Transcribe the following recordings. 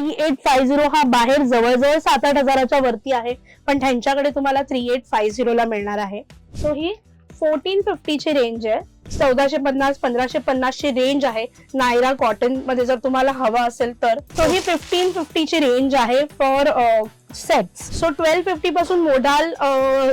Three eight five zero हा बाहेर जवळजवळ सात आठ हजाराच्या वरती आहे. पण त्यांच्याकडे तुम्हाला थ्री एट फाय झिरोला मिळणार आहे. सो ही फोर्टीन फिफ्टीची रेंज आहे. चौदाशे पन्नास पंधराशे पन्नासची रेंज आहे. नायरा कॉटनमध्ये जर तुम्हाला हवा असेल तर. सो ही फिफ्टीन फिफ्टीची रेंज आहे for sets so twelve fifty पासून मोडाल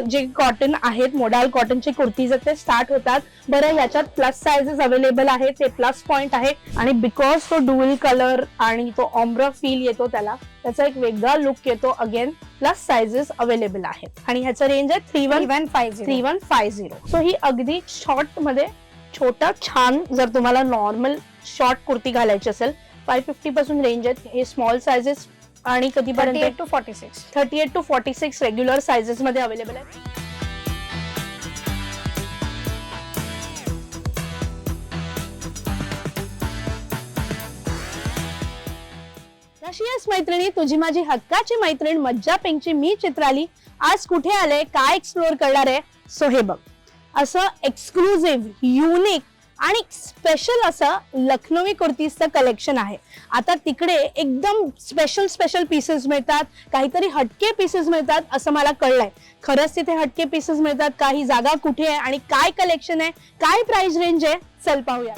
जे कॉटन आहेत मोडाल कॉटनचे कुर्तीज आहेत ते स्टार्ट होतात बरं याच्यात प्लस साइजेस अवेलेबल आहेत ते प्लस पॉइंट आहे. आणि बिकॉज तो डुअल कलर आणि तो ऑम्ब्रा फील येतो त्याला त्याचा एक वेगळा लुक येतो. अगेन प्लस साइजेस अवेलेबल आहेत. आणि ह्याचं रेंज आहे three one one five three one five zero so ही अगदी शॉर्टमध्ये छोटा छान जर तुम्हाला नॉर्मल शॉर्ट कुर्ती घालायची असेल फाय फिफ्टी पासून रेंज आहेत. हे स्मॉल सायझेस आणि कधीपर्यंत? Two forty six thirty eight two forty six regular sizes मध्ये अवेलेबल आहेस मैत्रिणी तुझी माझी हक्काची मैत्रीण मज्जा पिंकची मी चित्राली आज कुठे आले काय एक्सप्लोर करणार आहे? सो हे बघ. असं एक्सक्लुझिव्ह युनिक आणि स्पेशल असं लखनवी कुर्तीजचं कलेक्शन आहे. आता तिकडे एकदम स्पेशल स्पेशल पीसेस मिळतात. काहीतरी हटके पीसेस मिळतात असं मला कळलंय. खरंच तिथे हटके पीसेस मिळतात. काही जागा कुठे आहे आणि काय कलेक्शन आहे? काय प्राइस रेंज आहे? चल पाहूया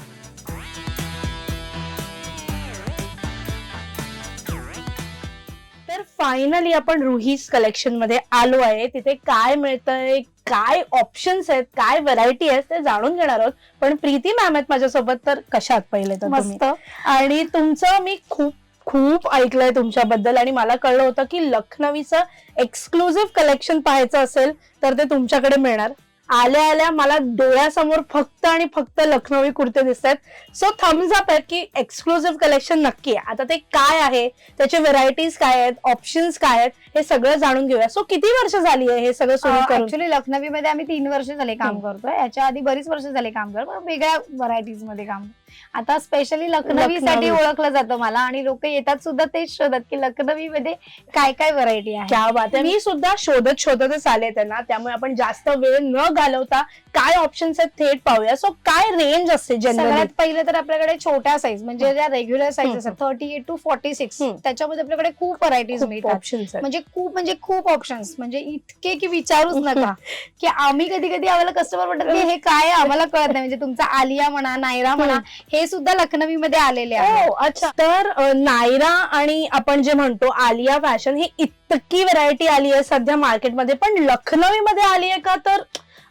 तर फायनली आपण रुहीज कलेक्शनमध्ये आलो आहे. तिथे काय मिळतंय? काय ऑप्शन्स आहेत काय व्हरायटी आहेत ते जाणून घेणार आहोत. पण प्रीती मॅम आहेत माझ्यासोबत तर कशात पहिले तर तुम्ही? मस्त. आणि तुमचं मी खूप खूप ऐकलंय तुमच्याबद्दल आणि मला कळलं होतं की लखनवीचं एक्सक्लुझिव्ह कलेक्शन पाहायचं असेल तर ते तुमच्याकडे मिळणार. आल्या आल्या मला डोळ्यासमोर फक्त आणि फक्त लखनवी कुर्ते दिसत आहेत सो थम्स अप आहेत की एक्सक्लुझिव्ह कलेक्शन नक्की आहे. आता ते काय आहे? त्याचे व्हेरायटीज काय आहेत? ऑप्शन्स काय आहेत? हे सगळं जाणून घेऊया. सो किती वर्ष झाली आहे हे सगळं सुरू लखनवी मध्ये आम्ही तीन वर्ष झाले काम. करतोय. याच्या आधी बरीच वर्ष झाले काम करतो वेगळ्या व्हरायटीजमध्ये काम आता स्पेशली लखनवी. साठी. ओळखलं जातं मला आणि लोक येतात सुद्धा तेच शोधत की लखनवी मध्ये काय काय व्हरायटी आहे. मी सुद्धा शोधत शोधतच आले त्यांना. त्यामुळे आपण जास्त वेळ न घालवता काय ऑप्शन्स आहेत थेट पाहूया. सो काय रेंज असते जनरली सगळ्यात पहिलं तर आपल्याकडे छोट्या साईज म्हणजे ज्या रेग्युलर साईज. असतात thirty eight two forty six. त्याच्यामध्ये आपल्याकडे खूप व्हरायटीज मिळतात. ऑप्शन्स आहेत. म्हणजे खूप म्हणजे खूप ऑप्शन्स म्हणजे इतके की विचारूच नका. की आम्ही कधी कधी आम्हाला कस्टमर म्हणतात की हे काय? आम्हाला कळत नाही. म्हणजे तुमचा आलिया म्हणा नायरा म्हणा हे सुद्धा लखनवी मध्ये आलेले आहे हो अच्छा. तर नायरा आणि आपण जे म्हणतो आलिया फॅशन ही इतकी व्हरायटी आली आहे सध्या मार्केटमध्ये. पण लखनवी मध्ये आली आहे का तर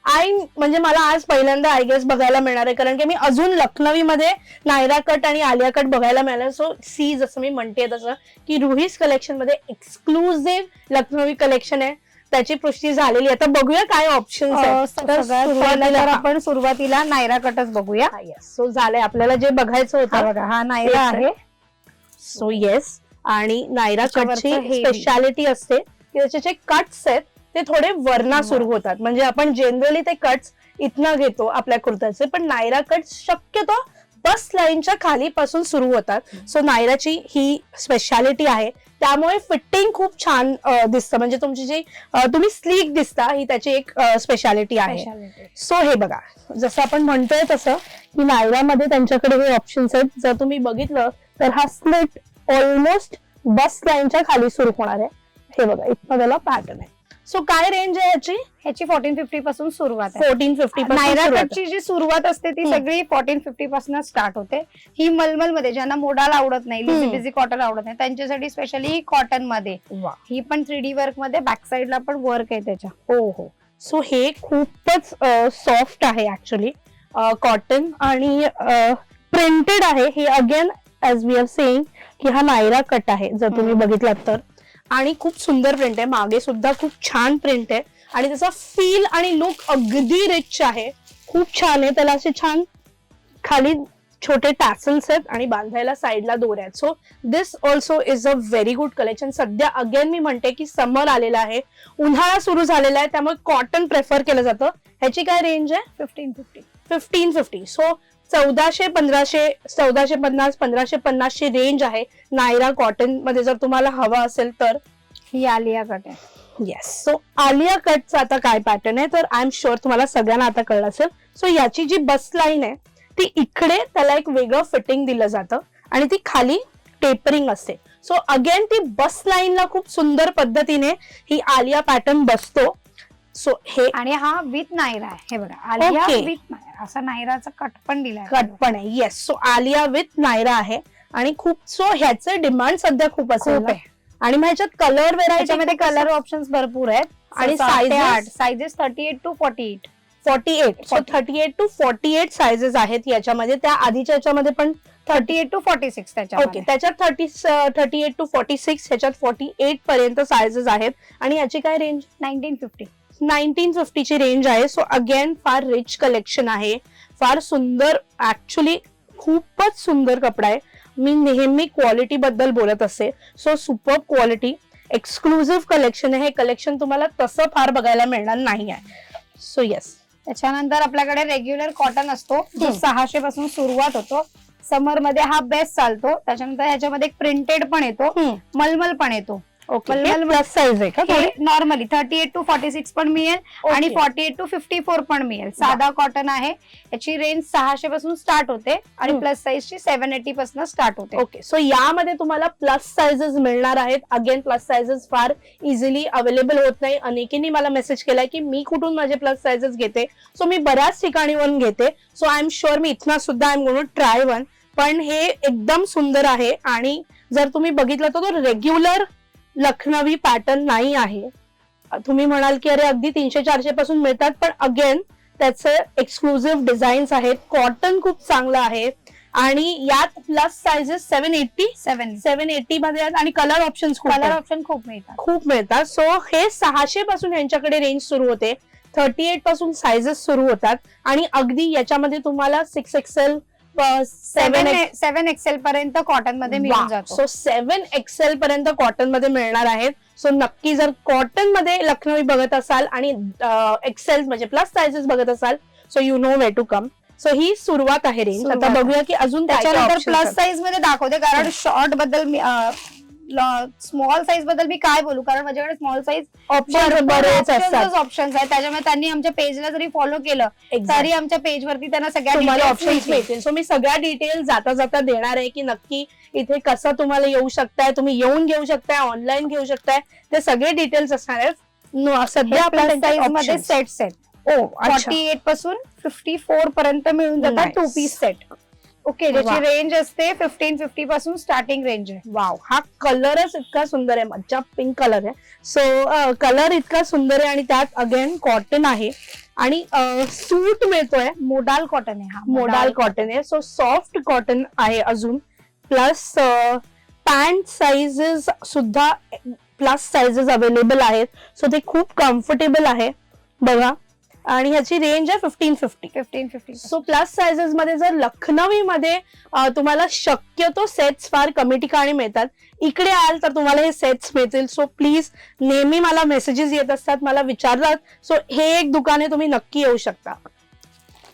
आय म्हणजे मला आज पहिल्यांदा आय गेस बघायला मिळणार आहे. कारण की मी अजून लखनवी मध्ये नायरा कट आणि आलिया कट बघायला मिळालं सो सी जसं मी म्हणते तसं की रुहीस कलेक्शनमध्ये एक्सक्लुझिव्ह लखनवी कलेक्शन आहे. त्याची पुष्टी झालेली. आता बघूया काय तर आपण सुरुवातीला नायरा कटच बघूया. सो झालंय. आपल्याला जे बघायचं होतं बघा हा नायरा आहे. सो येस आणि नायरा कटची. स्पेशालिटी असते. की त्याचे जे कट्स आहेत ते थोडे वरना. सुरू होतात. म्हणजे आपण जनरली ते कट्स इथनं घेतो आपल्या कुर्त्याचे पण नायरा कट शक्यतो बस लाईनच्या खाली पासून सुरू होतात. सो नायराची ही स्पेशालिटी आहे. त्यामुळे फिटिंग खूप छान दिसतं. म्हणजे तुमची जी तुम्ही स्लीक दिसता ही त्याची एक स्पेशालिटी आहे. सो हे बघा. जसं आपण म्हणतोय तसं की नायरामध्ये त्यांच्याकडे हे ऑप्शन्स आहेत. जर तुम्ही बघितलं तर हा स्लिट ऑलमोस्ट बस लाईनच्या खाली सुरू होणार आहे. हे बघा इथनं त्याला पॅटर्न आहे. सो काय रेंज आहे याची ह्याची फोर्टीन फिफ्टी पासून सुरुवात आहे. फोर्टीन फिफ्टी नायरा कटची जी सुरुवात असते ती. सगळी फोर्टीन फिफ्टी पासून स्टार्ट होते. ही मलमलमध्ये ज्यांना मोडाला आवडत नाही हम्म. बिझी कॉटन आवडत नाही त्यांच्यासाठी स्पेशली कॉटनमध्ये ही पण थ्री डी वर्कमध्ये बॅक साइडला पण वर्क आहे त्याच्या. हो हो. सो हे खूपच सॉफ्ट आहे ऍक्च्युली कॉटन आणि प्रिंटेड आहे. हे again as we are saying की हा नायरा कट आहे जर तुम्ही. बघितलात तर. आणि खूप सुंदर प्रिंट आहे. मागे सुद्धा खूप छान प्रिंट आहे. आणि त्याचा फील आणि लुक अगदी रिच आहे. खूप छान आहे. त्याला असे छान खाली छोटे टॅसल्स आहेत आणि बांधायला साईडला दोऱ्या आहेत. So this also is a very good collection सध्या अगेन मी म्हणते की समर आलेला आहे. उन्हाळा सुरू झालेला आहे. त्यामुळे कॉटन प्रेफर केलं जातं. ह्याची काय रेंज आहे? Fifteen fifty fifteen fifty so चौदाशे पंधराशे चौदाशे पन्नास पंधराशे पन्नासची रेंज आहे. नायरा कॉटनमध्ये जर तुम्हाला हवा असेल तर. ही आलिया कट आहे. येस सो आलिया कटचा आता काय पॅटर्न आहे? तर आय एम शुअर तुम्हाला सगळ्यांना आता कळलं असेल. सो याची जी बस लाईन आहे ती इकडे त्याला एक वेगळं फिटिंग दिलं जातं आणि ती खाली टेपरिंग असते. सो अगेन ती बस लाईनला खूप सुंदर पद्धतीने ही आलिया पॅटर्न बसतो. सो हे आणि हा विथ नायरा आहे. हे बघा आलिया Okay. विथ नायरा. असा नायराचा कट पण दिलाय कट पण आहे. Yes so Alia with Nayra आहे. आणि खूप सो ह्याचे डिमांड सध्या खूप असेल खूप ना? आहे. आणि मग ह्याच्यात कलर त्याच्यामध्ये व्हेरायटी कलर ऑप्शन भरपूर आहेत. आणि sizes? Sizes thirty eight two forty eight forty eight so 48. Thirty eight two forty eight sizes आहेत याच्यामध्ये. त्या आधीच्या याच्यामध्ये पण thirty eight two forty six okay त्याच्या त्याच्यात thirty thirty eight two forty six ह्याच्यात फॉर्टी एट पर्यंत सायझेस आहेत. आणि याची काय रेंज नाईन्टीन फिफ्टी नाईन्टीन फिफ्टीची रेंज आहे. सो अगेन फार रिच कलेक्शन आहे. फार सुंदर ऍक्च्युली खूपच सुंदर कपडा आहे. मी नेहमी क्वालिटी बद्दल बोलत असते so super quality exclusive collection आहे. हे कलेक्शन तुम्हाला तसं फार बघायला मिळणार नाही आहे. सो येस त्याच्यानंतर आपल्याकडे रेग्युलर कॉटन असतो. जो. सहाशे पासून सुरुवात होतो. समरमध्ये हा बेस्ट चालतो. त्याच्यानंतर ह्याच्यामध्ये प्रिंटेड पण येतो. मलमल पण येतो. ओके. प्लस साईज आहे का normally thirty eight two forty six पण मिळेल आणि forty eight two fifty four पण मिळेल. साधा कॉटन आहे. याची रेंज सहाशे पासून स्टार्ट होते आणि. प्लस साईज ची सेव्हन एटी पासून स्टार्ट होते. ओके. सो यामध्ये तुम्हाला प्लस सायझेस मिळणार आहेत. अगेन प्लस सायझेस फार इझिली अवेलेबल होत नाही. अनेकींनी मला मेसेज केलाय की मी कुठून माझे प्लस सायझेस घेते? सो मी बऱ्याच ठिकाणीवरून घेते. सो आय एम शुअर मी इथनं सुद्धा I am gonna try one पण हे एकदम सुंदर आहे आणि जर तुम्ही बघितलं तर रेग्युलर लखनवी पॅटर्न नाही आहे. तुम्ही म्हणाल की अरे अगदी तीनशे चारशे पासून मिळतात पण अगेन त्याचे एक्सक्लुझिव्ह डिझाईन्स आहेत. कॉटन खूप चांगलं आहे. आणि यात plus sizes seven eighty seven seven eighty मध्ये आहेत आणि कलर ऑप्शन कलर ऑप्शन खूप मिळतात. खूप मिळतात. सो हे सहाशे पासून यांच्याकडे रेंज सुरू होते. थर्टी एटपासून सायझेस सुरू होतात. आणि अगदी याच्यामध्ये तुम्हाला six XL seven seven seven XL पर्यंत कॉटनमध्ये मिळून जातो. सो सेव्हन एक्सेल पर्यंत कॉटनमध्ये मिळणार आहेत. सो नक्की जर कॉटनमध्ये लखनवी बघत असाल आणि एक्सेल म्हणजे प्लस सायझेस बघत असाल so you know way to come so ही सुरुवात आहे रेंज आता. बघूया की अजून त्याच्यानंतर प्लस. साईजमध्ये दाखवते कारण शॉर्टबद्दल मी स्मॉल साईजबद्दल मी काय बोलू? कारण माझ्याकडे स्मॉल साईज Options बरेच असतात. ऑप्शन्स आहेत. त्याच्यामुळे त्यांनी आमच्या पेजला जरी फॉलो केलं. तरी आमच्या पेज वरती त्यांना सगळ्या ऑप्शन्स मिळतील. सो मी सगळ्या डिटेल जाता जाता देणार आहे की नक्की इथे कसं तुम्हाला येऊ शकताय. तुम्ही येऊन घेऊ शकताय ऑनलाईन घेऊ शकताय. ते सगळे डिटेल्स असणार आहेत. सध्या साईजमध्ये आपल्या सेट्स आहेत. ओ फॉर्टी एटपासून फिफ्टी फोर पर्यंत मिळून जातात. टू पीस सेट ओके ज्याची. रेंज असते फिफ्टीन फिफ्टी पासून स्टार्टिंग रेंज आहे. वाव हा कलरच इतका सुंदर आहे. मज्जा पिंक कलर आहे. सो कलर इतका सुंदर आहे आणि त्यात अगेन कॉटन आहे. आणि सूट मिळतोय. मोडाल कॉटन आहे हा. मोडाल कॉटन आहे. सो सॉफ्ट कॉटन आहे अजून. प्लस पॅन्ट साइजेस सुद्धा प्लस साइजेस अवेलेबल आहेत. सो ते खूप कम्फर्टेबल आहे. बघा. आणि ह्याची रेंज आहे fifteen fifty fifteen fifty so plus sizes मध्ये जर लखनवी मध्ये तुम्हाला शक्यतो सेट्स फार कमी ठिकाणी मिळतात. इकडे आल तर तुम्हाला हे सेट्स मिळतील. सो प्लीज नेहमी मला मेसेजेस येत असतात मला विचारतात. सो हे एक दुकान आहे तुम्ही नक्की येऊ शकता.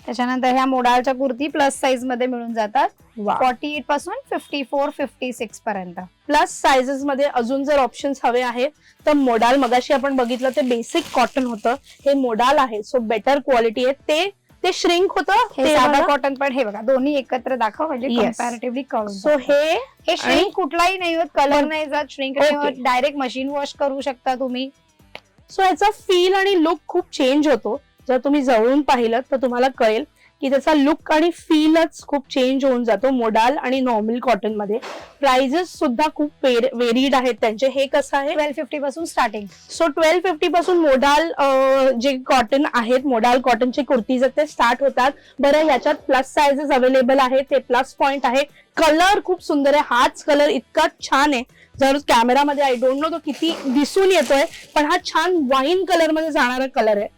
त्याच्यानंतर ह्या मोडालच्या कुर्ती प्लस साईजमध्ये मिळून जातात. फॉर्टी एटपासून फिफ्टी फोर फिफ्टी सिक्स पर्यंत. प्लस सायझेस मध्ये अजून जर ऑप्शन्स हवे आहेत तर मोडाल मगाशी आपण बघितलं ते बेसिक कॉटन होतं. हे मोडाल आहे सो बेटर क्वालिटी आहे. ते ते श्रिंक होतं हे साधा कॉटन पण हे बघा दोन्ही एकत्र दाखव म्हणजे. कम्पॅरेटिव्हली कळून सो. हे हे श्रिंक कुठलाही नाही होत कलर नाही जात श्रिंक नाही. होत. डायरेक्ट मशीन वॉश करू शकता तुम्ही. सो याचा फील आणि लुक खूप चेंज होतो. जर तुम्ही जवळून पाहिलं तर तुम्हाला कळेल की त्याचा लुक आणि फीलच खूप चेंज होऊन जातो मोडाल आणि नॉर्मल कॉटनमध्ये. प्राइजेस सुद्धा खूप व्हेरीड आहेत त्यांचे. हे कसं आहे? ट्वेल्व फिफ्टी पासून स्टार्टिंग सो ट्वेल्व फिफ्टी पासून मोडाल जे कॉटन आहेत मोडाल कॉटनचे कुर्तीज आहेत ते स्टार्ट होतात बरं याच्यात प्लस सायझेस अवेलेबल आहेत ते प्लस पॉइंट आहे. कलर खूप सुंदर आहे. हाच कलर इतका छान आहे. जर कॅमेरामध्ये आय डोंट नो तो किती दिसून येतोय पण हा छान वाईन कलरमध्ये जाणारा कलर आहे.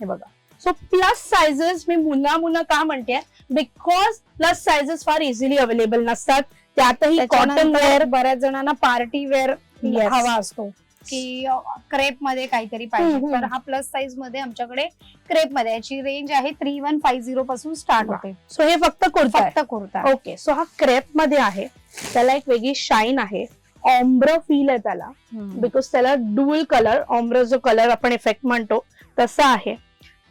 हे बघा. सो प्लस सायझेस मी मुन्हा मुन्हा का म्हणते? बिकॉज प्लस सायझेस फार इझिली अवेलेबल नसतात. त्यातही कॉटन वेअर बऱ्याच जणांना पार्टी वेअर. हवा असतो. की क्रेपमध्ये काहीतरी पाहिजे. तर हा प्लस साईजमध्ये आमच्याकडे क्रेपमध्ये याची रेंज आहे थ्री वन फाईव्ह झिरो पासून स्टार्ट. होते. सो हे फक्त कुर्ता फक्त कुर्ता. ओके सो हा क्रेपमध्ये आहे. त्याला एक वेगळी शाईन आहे. ऑम्ब्र फील आहे त्याला. बिकॉज त्याला डुअल कलर ऑम्ब्र जो कलर आपण इफेक्ट म्हणतो तसा आहे.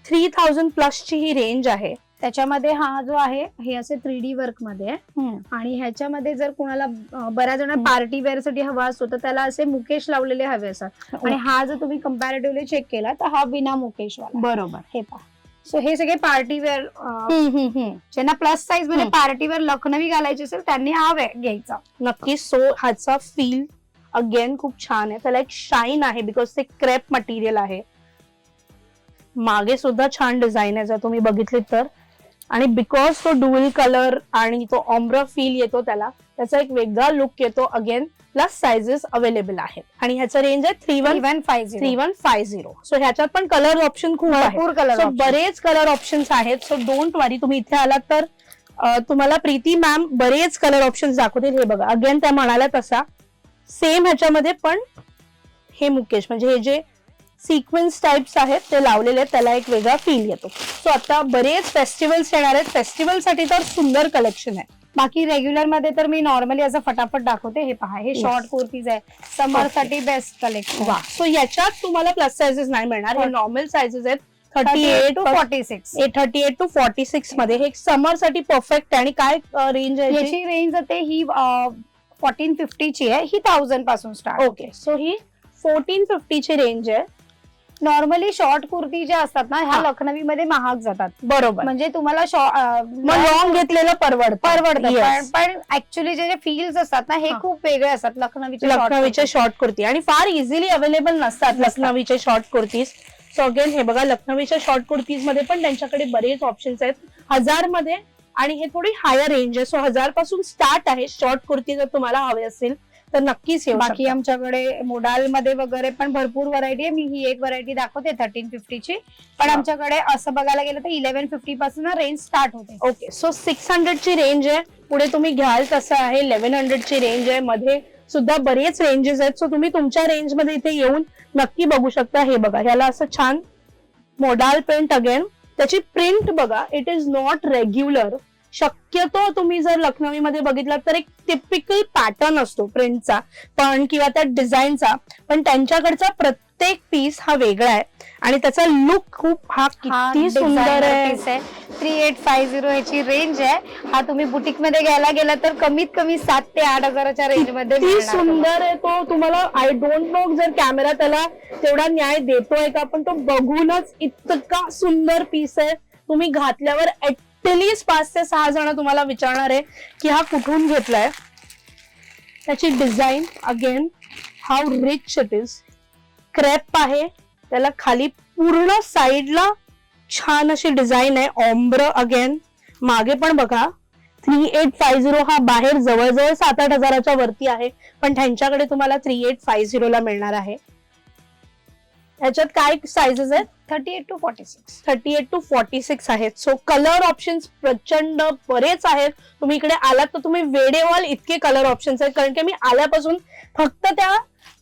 थ्री थाउजंड प्लसची ही रेंज आहे. त्याच्यामध्ये हा जो आहे हे असे थ्री डी वर्कमध्ये आहे. आणि ह्याच्यामध्ये जर कोणाला बऱ्याच जण पार्टी वेअरसाठी हवा असतो तर त्याला असे मुकेश लावलेले हवे असतात. आणि हा जर तुम्ही कम्पॅरेटिव्हली चेक केला तर हा बिना मुकेश वाला बरोबर. हे पहा. सो हे सगळे पार्टी वेअर ज्यांना प्लस साईजमध्ये हम्म. पार्टी वेअर लखनवी घालायची असेल त्यांनी हा घ्यायचा. नक्कीच सो ह्याचा फील अगेन खूप छान आहे. त्याला एक शाईन आहे बिकॉज ते क्रेप मटेरियल आहे. मागे सुद्धा छान डिझाईन आहे जर तुम्ही बघितलीत तर. आणि बिकॉज तो डुअल कलर आणि तो ऑम्ब्रा फील येतो त्याला त्याचा एक वेगळा लुक येतो. अगेन प्लस साइजेस अवेलेबल आहेत. आणि ह्याचं रेंज आहे three one even five three one five zero so ह्याच्यात पण कलर ऑप्शन खूप आहे सो बरेच कलर ऑप्शन्स आहेत. सो डोंट वरी तुम्ही इथे आलात तर तुम्हाला प्रीती मॅम बरेच कलर ऑप्शन्स दाखवतील. हे बघा. अगेन त्या म्हणाल्या तसा. सेम ह्याच्यामध्ये पण हे मुकेश म्हणजे हे जे सिक्वेन्स टाइप्स आहेत ते लावलेले आहेत त्याला एक वेगळा फील येतो. सो आता बरेच फेस्टिवल्स येणार आहेत. फेस्टिवलसाठी तर सुंदर कलेक्शन आहे. बाकी रेग्युलरमध्ये तर मी नॉर्मली असं फटाफट दाखवते. हे पहा हे. शॉर्ट कुर्तीज आहे. समर. साठी बेस्ट कलेक्शन सो याच्यात तुम्हाला प्लस साइजेस नाही मिळणार. हे. नॉर्मल साइजेस आहेत. Thirty eight two forty six thirty eight two forty सिक्समध्ये. हे समरसाठी परफेक्ट आहे. आणि काय रेंज आहे याची? याची रेंज जाते ही फोर्टीन फिफ्टीची आहे. ही थाउजंडपासून स्टार्ट ओके सो ही फोर्टीन फिफ्टीची रेंज आहे. नॉर्मली शॉर्ट कुर्ती ज्या असतात ना ह्या हा. लखनवी मध्ये महाग जातात. बरोबर. म्हणजे तुम्हाला मग लॉंग घेतलेलं परवडत. परवडतं. पण पण ऍक्च्युली जे फील्स असतात ना हे हा. खूप वेगळे असतात लखनवीचे short लखनवीचे कुर्ती. शॉर्ट कुर्ती. आणि फार इझिली अवेलेबल नसतात नसतात. लखनवीचे शॉर्ट कुर्तीज. सो अगेन हे बघा लखनवीच्या शॉर्ट कुर्तीजमध्ये पण त्यांच्याकडे बरेच ऑप्शन्स आहेत. हजारमध्ये आणि हे थोडी हायर रेंज आहे. सो हजारपासून स्टार्ट आहे. शॉर्ट कुर्ती जर तुम्हाला हवे असतील तर नक्कीच येऊ बाकी. आमच्याकडे मोडाल मध्ये वगैरे पण भरपूर व्हरायटी आहे. मी ही एक व्हरायटी दाखवते थर्टीन फिफ्टीची पण. आमच्याकडे असं बघायला गेलं तर इलेव्हन फिफ्टी पासून रेंज स्टार्ट होते. ओके सो सिक्स हंड्रेडची रेंज आहे. पुढे तुम्ही घ्याल तसं आहे. इलेव्हन हंड्रेडची रेंज आहे. मध्ये सुद्धा बरेच रेंजेस आहेत. सो तुम्ही तुमच्या रेंजमध्ये इथे येऊन नक्की बघू शकता. हे बघा ह्याला असं छान मोडाल प्रिंट अगेन त्याची प्रिंट बघा इट इज नॉट रेग्युलर शक्यतो तुम्ही जर लखनवी मध्ये बघितलात तर एक टिपिकल पॅटर्न असतो प्रिंटचा पण किंवा त्या डिझाईनचा पण त्यांच्याकडचा प्रत्येक पीस हा वेगळा आहे. आणि त्याचा लुक खूप हा किती सुंदर आहे. थ्री एट फाय झिरो ह्याची रेंज आहे. हा तुम्ही बुटीकमध्ये घ्यायला गेला तर कमीत कमी सात ते आठ हजाराच्या रेंजमध्ये. सुंदर आहे तो. तुम्हाला आय डोंट नो जर कॅमेरा त्याला तेवढा न्याय देतोय का पण तो बघूनच इतका सुंदर पीस आहे. तुम्ही घातल्यावर ऍटलिस्ट पाच ते सहा जण तुम्हाला विचारणार आहे की हा कुठून घेतलाय. त्याची design again how rich it is crepe आहे. त्याला खाली पूर्ण साईडला छान अशी डिझाईन आहे. ऑम्ब्र अगेन मागे पण बघा. थ्री एट फाय झिरो हा बाहेर जवळजवळ सात आठ हजाराच्या वरती आहे. पण त्यांच्याकडे तुम्हाला थ्री एट फाय झिरो ला मिळणार आहे. ह्याच्यात काय साइजेस आहेत? Thirty eight two forty six thirty eight two forty six आहेत. सो कलर ऑप्शन्स प्रचंड बरेच आहेत. तुम्ही इकडे आलात तर तुम्ही वेडेवाल इतके कलर ऑप्शन्स आहेत. कारण की मी आल्यापासून फक्त त्या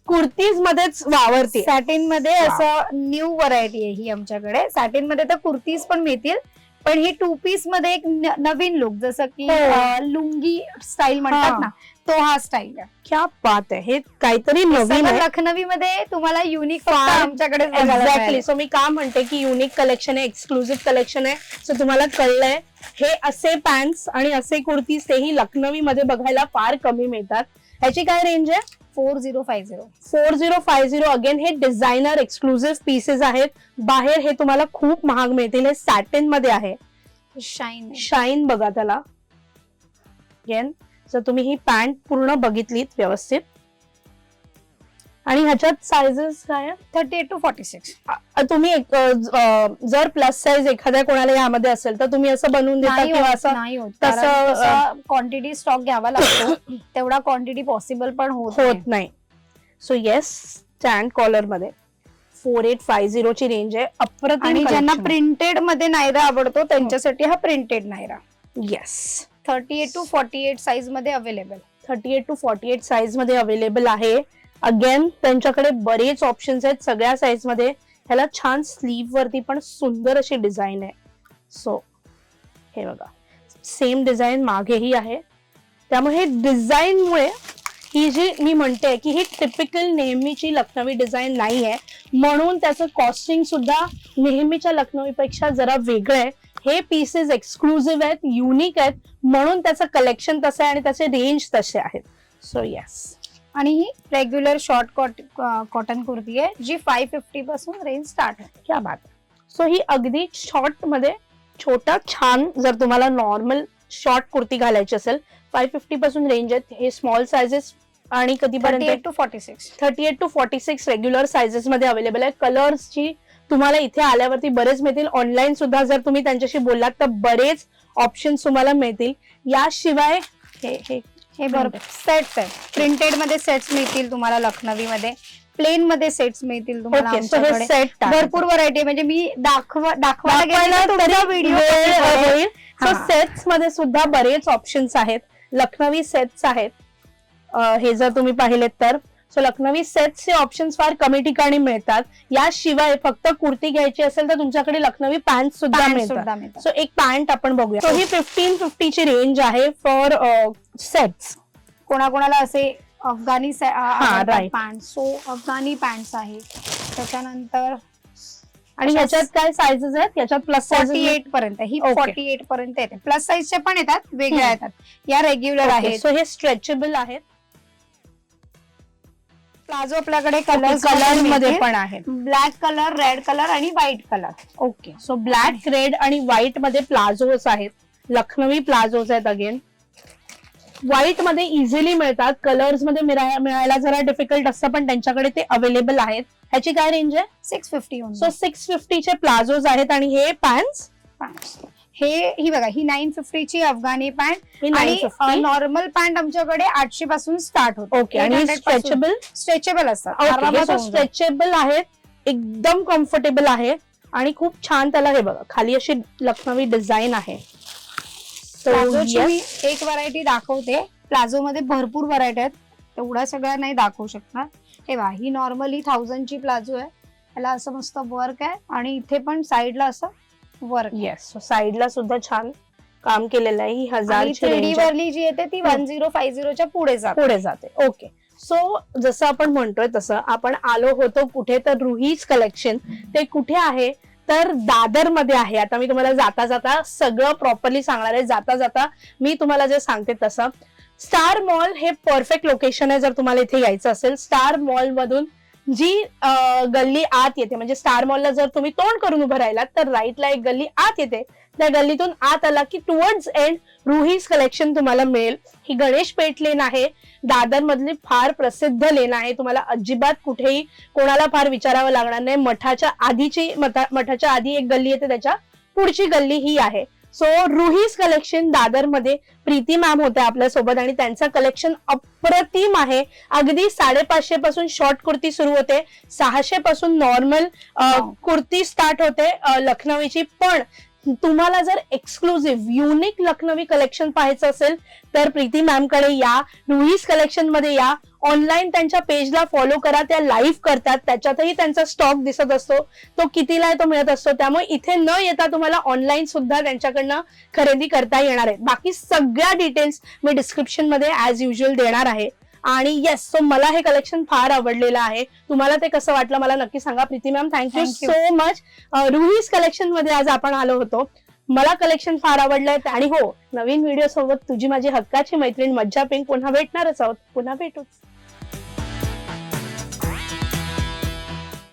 कुर्तीज मध्येच वावरते. सॅटिनमध्ये. असं न्यू व्हरायटी आहे ही आमच्याकडे. सॅटिनमध्ये तर कुर्तीज पण मिळतील. पण ही टू पीसमध्ये एक नवीन लुक जसं की हो. लुंगी स्टाईल म्हणतात. ना तो हा स्टाईल आहे. क्या बात आहे. हे काहीतरी नवीन सगळं आहे. लखनवी मध्ये तुम्हाला युनिक फार- आमच्याकडे एक्झॅक्टली सो मी का म्हणते की युनिक कलेक्शन आहे एक्सक्लुझिव्ह कलेक्शन आहे. सो तुम्हाला कळलंय हे असे पॅन्ट आणि असे कुर्तीज तेही लखनवी मध्ये बघायला फार कमी मिळतात. ह्याची काय रेंज आहे? Four zero five zero. Four zero five zero. Again हे डिझायनर एक्सक्लुझिव्ह पीसेस आहेत. बाहेर हे तुम्हाला खूप महाग मिळतील. हे सॅटिनमध्ये आहे. शाईन शाईन बघा त्याला. अगेन जर तुम्ही ही पॅन्ट पूर्ण बघितलीत व्यवस्थित. आणि ह्याच्यात सायझेस काय? Thirty eight two forty six तुम्ही एक, अ, जर प्लस साईज एखाद्या कोणाला यामध्ये असेल तर तुम्ही असं बनवून देता नाही किंवा होत असं नाही होत. तसं, क्वांटिटी स्टॉक घ्यावा लागतो. तेवढा क्वांटिटी पॉसिबल पण होत नाही. होत नाही. सो येस स्टँड कॉलरमध्ये. फोर एट फाय झिरो ची रेंज आहे. अप्रतिम आणि ज्यांना प्रिंटेडमध्ये नायरा आवडतो त्यांच्यासाठी हा printed Nayra. Yes thirty eight two forty eight साईजमध्ये available thirty eight two forty eight साईजमध्ये अवेलेबल आहे. अगेन त्यांच्याकडे बरेच ऑप्शन्स आहेत सगळ्या साईजमध्ये. ह्याला छान स्लीव वरती पण सुंदर अशी डिझाईन आहे. सो हे बघा. सेम डिझाईन मागेही आहे. त्यामुळे हे डिझाईनमुळे ही जी मी म्हणते की ही टिपिकल नेहमीची लखनवी डिझाईन नाही आहे म्हणून त्याचं कॉस्टिंग सुद्धा नेहमीच्या लखनवीपेक्षा जरा वेगळं आहे. हे पीसेस एक्सक्लुझिव्ह आहेत युनिक आहेत म्हणून त्याचं कलेक्शन तसं आहे आणि त्याचे रेंज तसे आहेत. सो येस आणि ही रेग्युलर शॉर्ट कॉटन कुर्ती आहे जी फाय फिफ्टी पासून रेंज स्टार्ट आहे क्या बात सो ही अगदी शॉर्टमध्ये छोटा छान जर तुम्हाला नॉर्मल शॉर्ट कुर्ती घालायची असेल फाय फिफ्टी पासून रेंज आहेत. हे स्मॉल सायझेस आणि कधीपर्यंत? Two forty six thirty eight two forty six regular sizes मध्ये अवेलेबल आहे. कलर्सची तुम्हाला इथे आल्यावरती बरेच मिळतील. ऑनलाईन सुद्धा जर तुम्ही त्यांच्याशी बोललात तर बरेच ऑप्शन तुम्हाला मिळतील. याशिवाय हे हे हे बरोबर. सेट्स आहे प्रिंटेडमध्ये सेट्स मिळतील तुम्हाला लखनवी मध्ये प्लेन मध्ये सेट्स मिळतील तुम्हाला सेट भरपूर व्हरायटी आहे. म्हणजे मी दाखवा दाखवायला व्हिडिओ होईल सो. सेट्समध्ये सुद्धा बरेच ऑप्शन्स आहेत. लखनवी सेट्स आहेत. हे जर तुम्ही पाहिलेत तर. सो लखनवी सेट्सचे ऑप्शन्स फार कमी ठिकाणी मिळतात. याशिवाय फक्त कुर्ती घ्यायची असेल तर तुमच्याकडे लखनवी पॅन्ट सुद्धा मिळतात. सो एक पॅन्ट आपण बघूया. सो ही फिफ्टीन फिफ्टीची रेंज आहे फॉर सेट्स कोणाकोणाला असे Afghani. Pant so Afghani pant आहे त्याच्यानंतर आणि अशा ह्याच्यात काय साईजेस आहेत? याच्यात प्लस फॉर्टी एट पर्यंत. ही. फॉर्टी एट पर्यंत येते. प्लस साईजचे पण येतात वेगळ्या. येतात. या रेग्युलर आहेत. सो हे स्ट्रेचेबल आहेत. प्लाझो आपल्याकडे कलर कलरमध्ये पण आहेत ब्लॅक कलर रेड कलर आणि white colour okay so black red आणि व्हाईटमध्ये प्लाझोज आहेत. लखनवी प्लाझोज आहेत अगेन व्हाईटमध्ये इझिली मिळतात. कलर्समध्ये मिळा- मिळायला जरा डिफिकल्ट असतं पण त्यांच्याकडे ते अवेलेबल आहेत. ह्याची काय रेंज आहे? सिक्स फिफ्टी सो सिक्स फिफ्टीचे प्लाझोज आहेत आणि हे पॅन्ट हे ही बघा ही नाईन फिफ्टीची अफगाणी पॅन्ट आणि नॉर्मल पॅन्ट आमच्याकडे आठशे पासून स्टार्ट होते. ओके आणि स्ट्रेचेबल स्ट्रेचेबल असतात. स्ट्रेचेबल आहेत एकदम कम्फर्टेबल आहे आणि खूप छान त्याला हे बघा खाली अशी लखनवी डिझाईन आहे. एक व्हरायटी दाखवते. प्लाझो मध्ये भरपूर व्हरायटी आहेत. तेवढ्या सगळ्या नाही दाखवू शकणार. हे बघा ही नॉर्मली थाउजंडची प्लाझो आहे. याला असं मस्त वर्क आहे. आणि इथे पण साईडला असं वर्क येस साईडला सुद्धा छान काम केलेलं आहे. ही हजार थ्री डी वरली जी येते ती वन झिरो फाईव्ह झिरोच्या पुढे जाते. पुढे जाते. ओके सो जसं आपण म्हणतोय तसं आपण आलो होतो कुठे तर रुहीज कलेक्शन ते कुठे आहे? तर दादरमध्ये आहे. आता मी तुम्हाला जाता जाता सगळं प्रॉपरली सांगणार आहे. जाता जाता मी तुम्हाला जे सांगते तसं. स्टार मॉल हे परफेक्ट लोकेशन आहे जर तुम्हाला इथे यायचं असेल. स्टार मॉल मधून जी गल्ली आत येते म्हणजे स्टार मॉलला जर तुम्ही तोंड करून उभं राहिलात तर राईटला एक गल्ली आत येते. त्या गल्लीतून आत आला की टुवर्ड्स एंड रुहीज कलेक्शन तुम्हाला मिळेल. ही गणेश पेठ लेन आहे. दादर मधली फार प्रसिद्ध लेन आहे. तुम्हाला अजिबात कुठेही कोणाला फार विचारावं लागणार नाही. मठाच्या आधीची मठा- मठाच्या आधी एक गल्ली येते त्याच्या पुढची गल्ली ही आहे. सो रुहीज कलेक्शन दादरमध्ये प्रीती मॅम होत्या आपल्यासोबत आणि त्यांचं कलेक्शन अप्रतिम आहे. अगदी साडेपाचशे पासून शॉर्ट कुर्ती सुरू होते. सहाशे पासून नॉर्मल Wow. कुर्ती स्टार्ट होते अ, लखनवीची. पण तुम्हाला जर एक्सक्लुझिव्ह युनिक लखनवी कलेक्शन पाहायचं असेल तर प्रीती मॅमकडे या. रुईस कलेक्शनमध्ये या. ऑनलाईन त्यांच्या पेजला फॉलो करा. त्या लाईव्ह करतात. त्याच्यातही त्यांचा स्टॉक दिसत असतो. तो कितीला आहे तो मिळत असतो. त्यामुळे इथे न येता तुम्हाला ऑनलाईन सुद्धा त्यांच्याकडनं खरेदी करता येणार आहे. बाकी सगळ्या डिटेल्स मी डिस्क्रिप्शनमध्ये ऍज युजल देणार आहे. आणि येस सो मला हे कलेक्शन फार आवडलेलं आहे. तुम्हाला ते कसं वाटलं मला नक्की सांगा. Preeti ma'am thank you. So much Ruhi's कलेक्शनमध्ये आज आपण आलो होतो. मला कलेक्शन फार आवडलंय. आणि हो नवीन व्हिडिओ सोबत तुझी माझी हक्काची मैत्रीण मज्जा पिंक पुन्हा भेटणारच आहोत. पुन्हा भेटूच